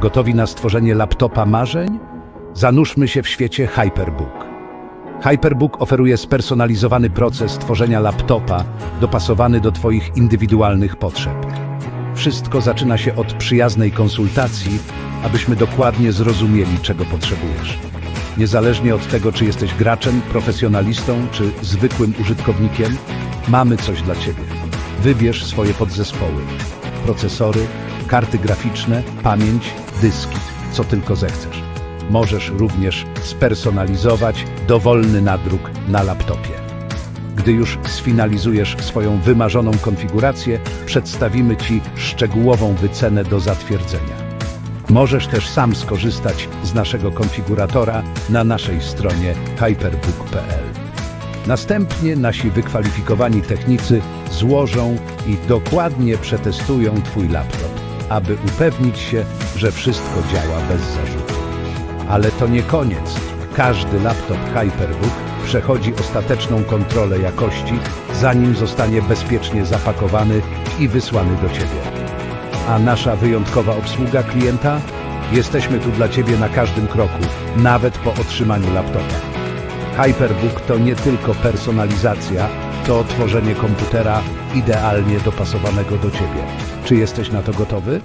Gotowi na stworzenie laptopa marzeń? Zanurzmy się w świecie Hyperbook. Hyperbook oferuje spersonalizowany proces tworzenia laptopa dopasowany do Twoich indywidualnych potrzeb. Wszystko zaczyna się od przyjaznej konsultacji, abyśmy dokładnie zrozumieli, czego potrzebujesz. Niezależnie od tego, czy jesteś graczem, profesjonalistą, czy zwykłym użytkownikiem, mamy coś dla Ciebie. Wybierz swoje podzespoły. Procesory, karty graficzne, pamięć, dyski, co tylko zechcesz. Możesz również spersonalizować dowolny nadruk na laptopie. Gdy już sfinalizujesz swoją wymarzoną konfigurację, przedstawimy Ci szczegółową wycenę do zatwierdzenia. Możesz też sam skorzystać z naszego konfiguratora na naszej stronie hyperbook.pl. Następnie nasi wykwalifikowani technicy złożą i dokładnie przetestują Twój laptop, aby upewnić się, że wszystko działa bez zarzutu. Ale to nie koniec. Każdy laptop Hyperbook przechodzi ostateczną kontrolę jakości, zanim zostanie bezpiecznie zapakowany i wysłany do Ciebie. A nasza wyjątkowa obsługa klienta? Jesteśmy tu dla Ciebie na każdym kroku, nawet po otrzymaniu laptopa. Hyperbook to nie tylko personalizacja, to tworzenie komputera idealnie dopasowanego do Ciebie. Czy jesteś na to gotowy?